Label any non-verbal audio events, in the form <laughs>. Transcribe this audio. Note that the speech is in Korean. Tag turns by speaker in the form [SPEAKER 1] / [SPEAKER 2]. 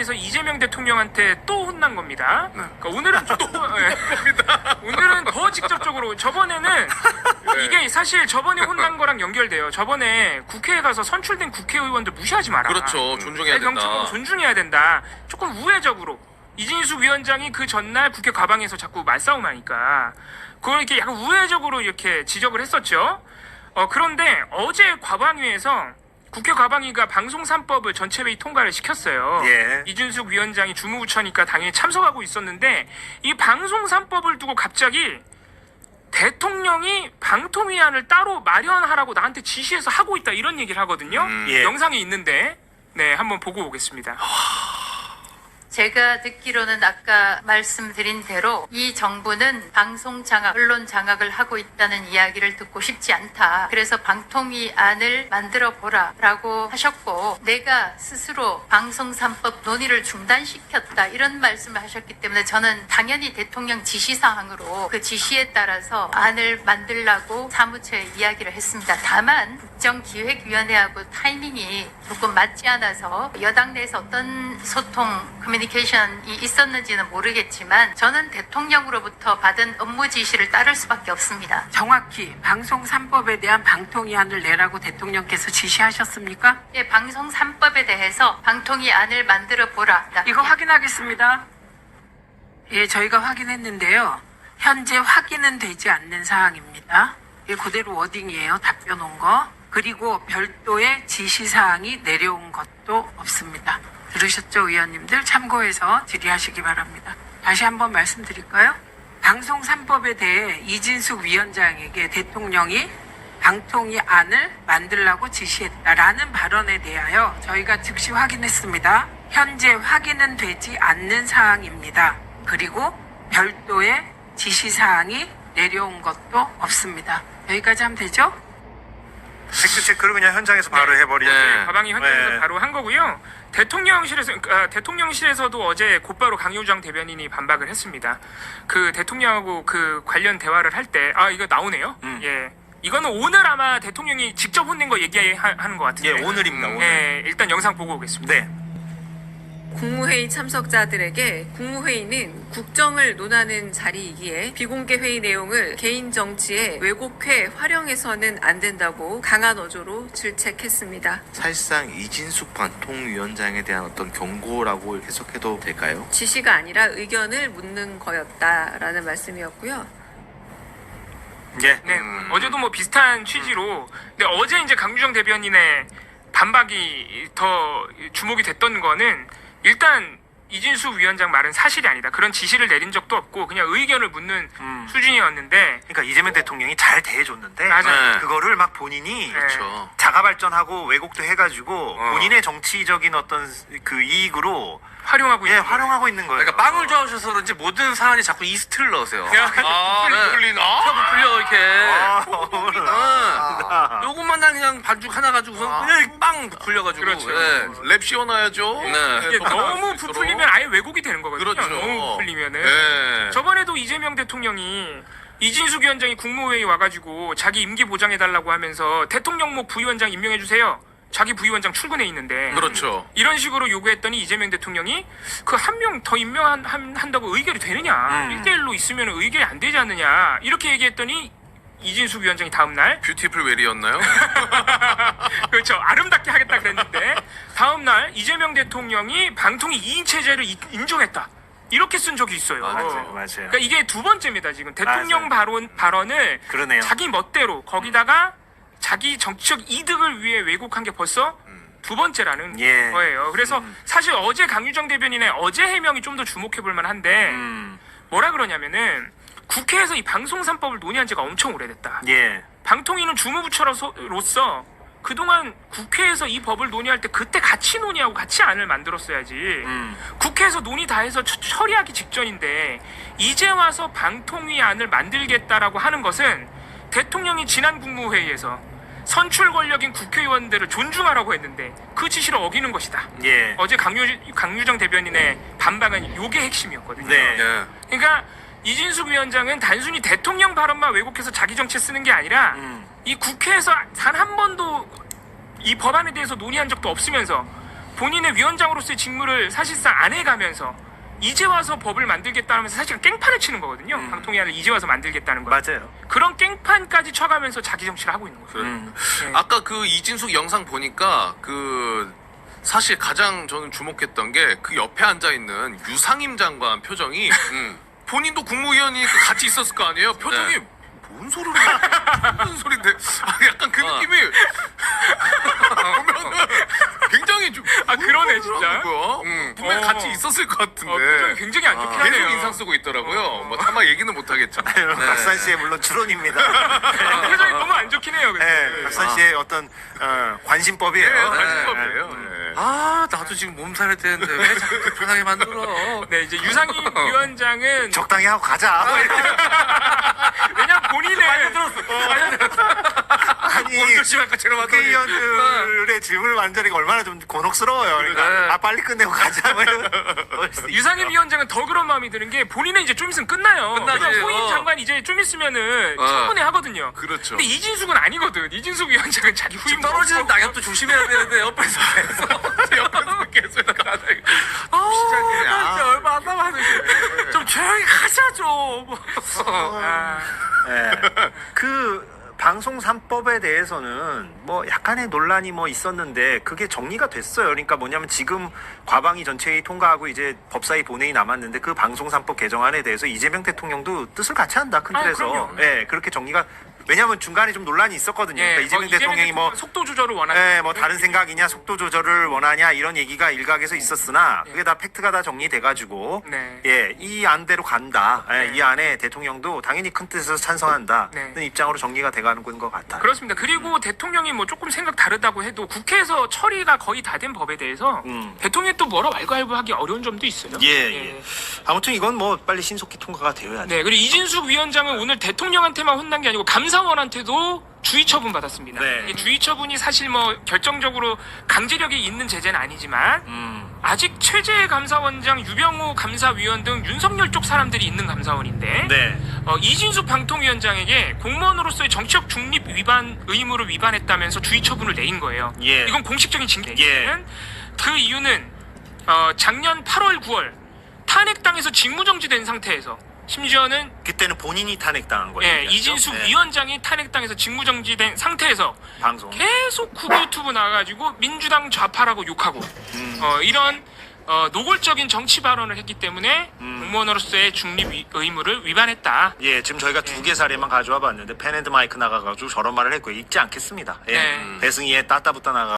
[SPEAKER 1] 과방위에서 이재명 대통령한테 또 혼난 겁니다.
[SPEAKER 2] 네.
[SPEAKER 1] 그러니까 오늘은 또 <laughs> 예. 오늘은 더 직접적으로 저번에는
[SPEAKER 2] 네.
[SPEAKER 1] 이게 사실 저번에 혼난 거랑 연결돼요. 저번에 국회에 가서 선출된 국회의원들 무시하지 마라.
[SPEAKER 2] 그렇죠. 존중해야 된다.
[SPEAKER 1] 경청으로 존중해야 된다. 조금 우회적으로 이진숙 위원장이 그 전날 국회 과방에서 자꾸 말싸움하니까 그걸 이렇게 약간 우회적으로 이렇게 지적을 했었죠. 어, 그런데 어제 과방위에서 국회 과방위가 방송 3법을 전체 회의 통과를 시켰어요.
[SPEAKER 3] 예.
[SPEAKER 1] 이준숙 위원장이 주무부처니까 당연히 참석하고 있었는데 이 방송 3법을 두고 갑자기 대통령이 방통위안을 따로 마련하라고 나한테 지시해서 하고 있다 이런 얘기를 하거든요.
[SPEAKER 2] 음.
[SPEAKER 3] 예.
[SPEAKER 1] 영상이 있는데 네 한번 보고 오겠습니다.
[SPEAKER 4] 제가 듣기로는 아까 말씀드린 대로 이 정부는 방송 장악, 언론 장악을 하고 있다는 이야기를 듣고 싶지 않다. 그래서 방통위 안을 만들어 보라라고 하셨고 내가 스스로 방송 3법 논의를 중단시켰다 이런 말씀을 하셨기 때문에 저는 당연히 대통령 지시 사항으로 그 지시에 따라서 안을 만들라고 사무처에 이야기를 했습니다. 다만 국정기획위원회하고 타이밍이 조금 맞지 않아서 여당 내에서 어떤 소통 커뮤니케이션이 있었는지는 모르겠지만 저는 대통령으로부터 받은 업무 지시를 따를 수밖에 없습니다.
[SPEAKER 5] 정확히 방송 3법에 대한 방통위안을 내라고 대통령께서 지시하셨습니까?
[SPEAKER 4] 예, 방송 3법에 대해서 방통위 안을 만들어 보라.
[SPEAKER 5] 이거 확인하겠습니다. 예, 저희가 확인했는데요. 현재 확인은 되지 않는 사항입니다. 이 그대로 워딩이에요. 답변 온 거. 그리고 별도의 지시사항이 내려온 것도 없습니다. 들으셨죠, 의원님들? 참고해서 질의하시기 바랍니다. 다시 한번 말씀드릴까요? 방송 3법에 대해 이진숙 위원장에게 대통령이 방통위 안을 만들라고 지시했다라는 발언에 대하여 저희가 즉시 확인했습니다. 현재 확인은 되지 않는 사항입니다. 그리고 별도의 지시사항이 내려온 것도 없습니다. 여기까지 하면 되죠?
[SPEAKER 3] 팩트 체크를 그냥 현장에서 바로 해버리는.
[SPEAKER 2] 네.
[SPEAKER 1] 과방위 현장에서
[SPEAKER 3] 네.
[SPEAKER 1] 바로 한 거고요. 대통령실에서 아, 대통령실에서도 어제 곧바로 강효정 대변인이 반박을 했습니다. 그 대통령하고 그 관련 대화를 할 때 아 이거 나오네요.
[SPEAKER 3] 음.
[SPEAKER 1] 예. 이거는 오늘 아마 대통령이 직접 혼낸 거 얘기하는 것 같은데.
[SPEAKER 3] 예, 오늘입니다. 오늘.
[SPEAKER 1] 예, 일단 영상 보고 오겠습니다.
[SPEAKER 3] 네.
[SPEAKER 6] 국무회의 참석자들에게 국무회의는 국정을 논하는 자리이기에 비공개 회의 내용을 개인 정치에 왜곡해 활용해서는 안 된다고 강한 어조로 질책했습니다.
[SPEAKER 7] 사실상 이진숙 방통위원장에 대한 어떤 경고라고 해석해도 될까요?
[SPEAKER 6] 지시가 아니라 의견을 묻는 거였다라는 말씀이었고요.
[SPEAKER 3] 예.
[SPEAKER 1] 네,
[SPEAKER 2] 음.
[SPEAKER 1] 어제도 뭐 비슷한 취지로, 근데 어제 이제 강유정 대변인의 반박이 더 주목이 됐던 거는 일단 이진수 위원장 말은 사실이 아니다. 그런 지시를 내린 적도 없고 그냥 의견을 묻는
[SPEAKER 3] 음.
[SPEAKER 1] 수준이었는데
[SPEAKER 3] 그러니까 이재명 대통령이 잘 대해줬는데
[SPEAKER 1] 맞아요.
[SPEAKER 2] 네.
[SPEAKER 3] 그거를 막 본인이
[SPEAKER 2] 그렇죠.
[SPEAKER 3] 자가 발전하고 왜곡도 해가지고
[SPEAKER 2] 어.
[SPEAKER 3] 본인의 정치적인 어떤 그 이익으로
[SPEAKER 1] 활용하고
[SPEAKER 3] 예
[SPEAKER 1] 있는 거예요.
[SPEAKER 3] 활용하고 있는 거예요.
[SPEAKER 2] 그러니까 빵을 좋아하셔서 그런지 모든 사안에 자꾸 이스트를 넣으세요.
[SPEAKER 1] 야,
[SPEAKER 2] 아,
[SPEAKER 1] 부풀리-
[SPEAKER 2] 부풀리나? 차 부풀려 이렇게.
[SPEAKER 3] 아,
[SPEAKER 2] 어. 요것만 난 그냥 반죽 하나 가지고서 그냥 빵 부풀려가지고.
[SPEAKER 1] 그렇죠.
[SPEAKER 2] 예.
[SPEAKER 7] 랩 씌워놔야죠.
[SPEAKER 2] 네.
[SPEAKER 1] 이게
[SPEAKER 2] 더
[SPEAKER 1] 너무 부풀리면. 아예 왜곡이 되는 거거든요.
[SPEAKER 2] 그렇죠.
[SPEAKER 1] 너무 부풀리면은.
[SPEAKER 2] 예.
[SPEAKER 1] 저번에도 이재명 대통령이 이진숙 위원장이 국무회의 와가지고 자기 임기 보장해달라고 하면서 대통령목 부위원장 임명해주세요. 자기 부위원장 출근해 있는데
[SPEAKER 2] 그렇죠.
[SPEAKER 1] 이런 식으로 요구했더니 이재명 대통령이 그 한 명 더 임명한다고 의결이 되느냐
[SPEAKER 3] 음.
[SPEAKER 1] 1대1로 있으면 의결이 안 되지 않느냐 이렇게 얘기했더니 이진숙 위원장이 다음날
[SPEAKER 2] 뷰티풀 웰이었나요? <laughs>
[SPEAKER 1] 그렇죠 아름답게 하겠다 그랬는데 다음날 이재명 대통령이 방통위 2인 체제를 이- 인정했다 이렇게 쓴 적이 있어요
[SPEAKER 3] 맞아요, 맞아요.
[SPEAKER 1] 그러니까 이게 두 번째입니다 지금 대통령
[SPEAKER 3] 맞아요.
[SPEAKER 1] 발언, 발언을
[SPEAKER 3] 그러네요.
[SPEAKER 1] 자기 멋대로 거기다가 자기 정치적 이득을 위해 왜곡한 게 벌써 두 번째라는
[SPEAKER 3] 예.
[SPEAKER 1] 거예요. 그래서 사실 어제 강유정 대변인의 어제 해명이 좀 더 주목해 볼 만한데
[SPEAKER 3] 음,
[SPEAKER 1] 뭐라 그러냐면은 국회에서 이 방송 3법을 논의한 지가 엄청 오래됐다.
[SPEAKER 3] 예.
[SPEAKER 1] 방통위는 주무부처로서 그동안 국회에서 이 법을 논의할 때 그때 같이 논의하고 같이 안을 만들었어야지.
[SPEAKER 3] 음.
[SPEAKER 1] 국회에서 논의 다 해서 처- 처리하기 직전인데 이제 와서 방통위 안을 만들겠다라고 하는 것은 대통령이 지난 국무회의에서 선출 권력인 국회의원들을 존중하라고 했는데 그 지시를 어기는 것이다.
[SPEAKER 3] 예.
[SPEAKER 1] 어제 강유, 강유정 대변인의 반박은 요게 핵심이었거든요.
[SPEAKER 3] 네.
[SPEAKER 2] 예.
[SPEAKER 1] 그러니까 이진숙 위원장은 단순히 대통령 발언만 왜곡해서 자기 정치에 쓰는 게 아니라
[SPEAKER 3] 음.
[SPEAKER 1] 이 국회에서 단 한 번도 이 법안에 대해서 논의한 적도 없으면서 본인의 위원장으로서의 직무를 사실상 안 해가면서 이제 와서 법을 만들겠다면서 사실 깽판을 치는 거거든요.
[SPEAKER 3] 음.
[SPEAKER 1] 방통위안을 이제 와서 만들겠다는 거.
[SPEAKER 3] 맞아요.
[SPEAKER 1] 그런 깽판까지 쳐가면서 자기 정치를 하고 있는 거죠.
[SPEAKER 3] 음.
[SPEAKER 1] 네.
[SPEAKER 2] 아까 그 이진숙 영상 보니까 그 사실 가장 저는 주목했던 게 그 옆에 앉아 있는 유상임 장관 표정이 <laughs> 본인도 국무위원이 같이 있었을 거 아니에요. 표정이
[SPEAKER 7] 네.
[SPEAKER 2] 뭔 소리를 해? 무슨 소린데? 아, 약간 그
[SPEAKER 7] 어.
[SPEAKER 2] 느낌이 <laughs> 보면은 굉장히 좀
[SPEAKER 1] 아, 그러네, 진짜.
[SPEAKER 2] 거야. 분명 히
[SPEAKER 1] 어.
[SPEAKER 2] 같이 있었을 것 같은데.
[SPEAKER 1] 어, 표정이 굉장히 안 좋긴
[SPEAKER 2] 계속
[SPEAKER 1] 하네요.
[SPEAKER 2] 인상 쓰고 있더라고요. 뭐 차마 얘기는 못 하겠죠.
[SPEAKER 3] 네. 박산 씨의 물론 추론입니다. <laughs>
[SPEAKER 1] 아, 표정이 너무 안 좋긴 해요. 근데.
[SPEAKER 3] 네, 박산 씨의 어떤 어, 관심법이에요.
[SPEAKER 2] 네,
[SPEAKER 3] 네.
[SPEAKER 2] 관심법이에요. 네.
[SPEAKER 7] 아 나도 지금 몸살이 되는데 왜 자꾸 불편하게 만들어?
[SPEAKER 1] 네, 이제 유상임 <laughs> 위원장은
[SPEAKER 3] 적당히 하고 가자. <laughs>
[SPEAKER 1] 왜냐 본인의 <laughs>
[SPEAKER 3] 아니
[SPEAKER 7] 조심할 것처럼
[SPEAKER 3] 국회의원들의 질문을 만드니까 얼마나 좀 곤혹스러워요. 그러니까
[SPEAKER 7] 네.
[SPEAKER 3] 아 빨리 끝내고 가자. 뭐 이런
[SPEAKER 1] 유상임 위원장은 더 그런 마음이 드는 게 본인은 이제 좀 있으면 끝나요.
[SPEAKER 2] 끝나지.
[SPEAKER 1] 그냥 호임
[SPEAKER 2] 어.
[SPEAKER 1] 장관 이제 좀 있으면은
[SPEAKER 2] 어.
[SPEAKER 1] 청문회 하거든요.
[SPEAKER 2] 그렇죠.
[SPEAKER 1] 근데 이진숙은 아니거든. 이진숙 위원장은 자기 후임
[SPEAKER 7] 떨어지는 낙엽도 조심해야 되는데 옆에서 계속 옆에서 계속 나가다가 아, 진짜 얼마 안 남았는데 좀 조용히 하자 좀.
[SPEAKER 1] 아,
[SPEAKER 3] 네. 그 방송 3법에 대해서는 뭐 약간의 논란이 뭐 있었는데 그게 정리가 됐어요. 그러니까 뭐냐면 지금 과방위 전체회의 통과하고 이제 법사위 본회의 남았는데 그 방송 3법 개정안에 대해서 이재명 대통령도 뜻을 같이 한다 큰
[SPEAKER 1] 아,
[SPEAKER 3] 틀에서.
[SPEAKER 1] 그럼요.
[SPEAKER 3] 예, 그렇게 정리가 왜냐하면 중간에 좀 논란이 있었거든요.
[SPEAKER 1] 예,
[SPEAKER 3] 그러니까 이재명
[SPEAKER 1] 뭐
[SPEAKER 3] 대통령이 뭐
[SPEAKER 1] 속도 조절을 원하는
[SPEAKER 3] 예, 뭐 다른 생각이냐, 속도 조절을 원하냐 이런 얘기가 일각에서 있었으나 그게 다 팩트가 다 정리돼 가지고
[SPEAKER 1] 네.
[SPEAKER 3] 예, 이 안대로 간다. 예,
[SPEAKER 1] 네.
[SPEAKER 3] 이 안에 대통령도 당연히 큰 뜻에서 찬성한다.
[SPEAKER 1] 네.
[SPEAKER 3] 는 입장으로 정리가 돼가는 것 같아요.
[SPEAKER 1] 그렇습니다. 그리고 대통령이 뭐 조금 생각 다르다고 해도 국회에서 처리가 거의 다 된 법에 대해서
[SPEAKER 3] 음.
[SPEAKER 1] 대통령이 또 뭐라 왈가왈부하기 어려운 점도 있어요.
[SPEAKER 3] 예, 예. 아무튼 이건 뭐 빨리 신속히 통과가 되어야 돼.
[SPEAKER 1] 네, 그리고 이진숙 위원장은 오늘 대통령한테만 혼난 게 아니고 감 사원한테도 주의 처분 받았습니다.
[SPEAKER 3] 네.
[SPEAKER 1] 이게 주의 처분이 사실 뭐 결정적으로 강제력이 있는 제재는 아니지만
[SPEAKER 3] 음.
[SPEAKER 1] 아직 최재 감사원장, 유병우 감사위원 등 윤석열 쪽 사람들이 있는 감사원인데
[SPEAKER 3] 네.
[SPEAKER 1] 어, 이진숙 방통위원장에게 공무원으로서의 정치적 중립 위반 의무를 위반했다면서 주의 처분을 내린 거예요.
[SPEAKER 3] 예.
[SPEAKER 1] 이건 공식적인 징계는
[SPEAKER 3] 예.
[SPEAKER 1] 그 이유는 어, 작년 8월, 9월 탄핵당해서 직무정지된 상태에서 심지어는
[SPEAKER 3] 그때는 본인이 탄핵당한 거예요.
[SPEAKER 1] 예, 이진숙
[SPEAKER 3] 네.
[SPEAKER 1] 위원장이 탄핵당해서 직무정지된 상태에서
[SPEAKER 3] 방송.
[SPEAKER 1] 계속 구그 유튜브 나와가지고 민주당 좌파라고 욕하고
[SPEAKER 3] 음.
[SPEAKER 1] 어, 이런 어, 노골적인 정치 발언을 했기 때문에
[SPEAKER 3] 음.
[SPEAKER 1] 공무원으로서의 중립 위- 의무를 위반했다.
[SPEAKER 3] 예, 지금 저희가 두 개 사례만 가져와 봤는데 펜앤드 마이크 나가가지고 저런 말을 했고 읽지 않겠습니다. 예,
[SPEAKER 1] 네.
[SPEAKER 3] 배승희의 따따붙다 나가.